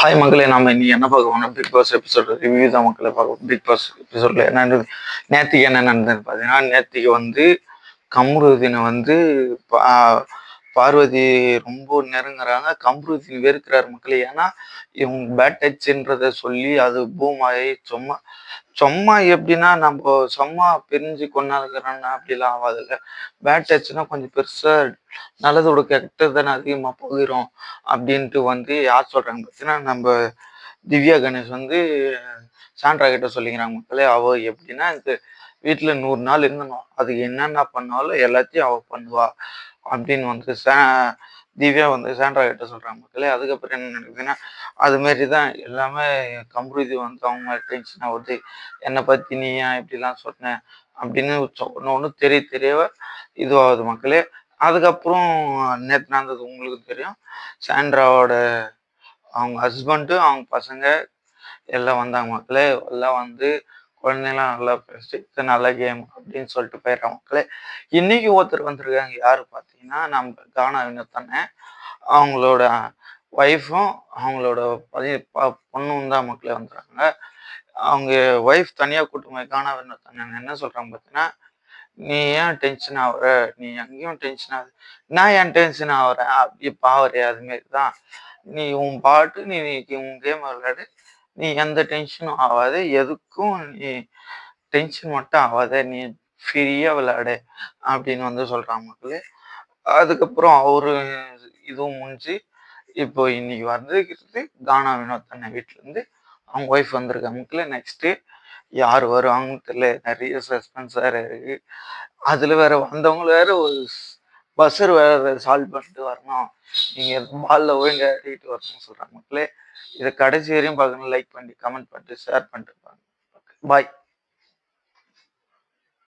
Hi மக்களே நாம இன்னைக்கு என்ன பார்க்க போனோம் பிக் பாஸ் எபிசோட் ரிவ்யூ தான் மக்களை பார்க்க பிக் பாஸ் எபிசோட்ல என்ன நடந்தது நேத்திக்கு என்ன நடந்ததுன்னு பார்த்தீங்கன்னா நேத்திக்கு வந்து கமருதினை வந்து பா- பார்வதி ரொம்ப நெருங்குறாங்க. கம்ருதீன் வெறுக்கிறார் மக்களே. ஏன்னா இவங்க பேட் டச்சுன்றத சொல்லி அது பூம் ஆகி சும்மா சும்மா எப்படின்னா நம்ம சும்மா பிரிஞ்சு கொண்டாடுக்கிறோன்னா அப்படிலாம் ஆகாதுல்ல பேட் டச்னா கொஞ்சம் பெருசா நல்லதோட கெட்டது தானே அதிகமாக போகிறோம் அப்படின்ட்டு வந்து யார் சொல்றாங்க பார்த்தீங்கன்னா நம்ம திவ்யா கணேஷ் வந்து சாண்ட்ரா கிட்ட சொல்லிக்கிறாங்க மக்களே அவ எப்படின்னா இது வீட்டில் நூறு நாள் இருந்தணும். அதுக்கு என்னென்ன பண்ணாலும் எல்லாத்தையும் அவ பண்ணுவா. அப்படின்னு வந்து சா திவ்யா வந்து சாண்ட்ரா கிட்ட சொல்கிறாங்க மக்களே. அதுக்கப்புறம் என்ன நடக்குதுன்னா அதுமாரி தான் எல்லாமே கம்ருதி வந்து அவங்க டென்ஷன் ஆகுது என்னை பற்றி நீ ஏன் இப்படிலாம் சொன்ன? அப்படின்னு சொன்ன ஒன்று தெரிய தெரியவே இதுவாகுது மக்களே. அதுக்கப்புறம் நேற்று நடந்தது உங்களுக்கு தெரியும். சாண்ட்ராவோட அவங்க ஹஸ்பண்டு அவங்க பசங்க எல்லாம் வந்தாங்க மக்களே. எல்லாம் வந்து குழந்தைங்களாம் நல்லா பேசி இது நல்ல கேம் அப்படின்னு சொல்லிட்டு போயிடுறாங்க மக்களே. இன்னைக்கு ஒருத்தர் வந்திருக்காங்க. யாரு பார்த்தீங்கன்னா நம்ம கானா வினோத்தானே அவங்களோட ஒய்ஃபும் அவங்களோட பதி பொண்ணும் தான் மக்களே வந்துடுறாங்க அவங்க ஒய்ஃப் தனியாக கூட்டுமே போய் கானா வினோத்தானே என்ன சொல்கிறாங்க பார்த்தீங்கன்னா நீ ஏன் டென்ஷன் ஆகுற? நீ எங்கேயும் டென்ஷன் ஆகுது. நான் ஏன் டென்ஷன் ஆகுறேன்? அப்படி பாவறே அதுமாரி தான். நீ உன் பாட்டு நீ நீ உன் கேம் விளையாடு. நீ எந்த டென்ஷனும் ஆகாது. எதுக்கும் நீ டென்ஷன் மட்டும் ஆகாத. நீ ஃப்ரீயாக விளையாடு அப்படின்னு வந்து சொல்கிறாங்க மக்களே. அதுக்கப்புறம் அவரு இதுவும் முடிஞ்சு இப்போ இன்னைக்கு வந்திருக்கிறது கானா வினோத் அண்ணன் வீட்டிலேருந்து அவங்க ஒய்ஃப் வந்திருக்காங்க நெக்ஸ்ட்டு யார் வருவாங்கன்னு தெரியல நிறைய சஸ்பென்ஸ் வேற இருக்கு. அதுல வேற வந்தவங்க வேற ஒரு பஸ்ஸர் வேற சால்வ் பண்ணிட்டு வரணும். நீங்கள் பாலில் ஒழுங்க ஆடிட்டு வரணும்னு சொல்கிறாங்க மக்களே இதை கடைசி வரையும் பார்க்கணும். லைக் பண்ணி கமெண்ட் பண்ணிட்டு ஷேர் பண்ணிட்டு பாய்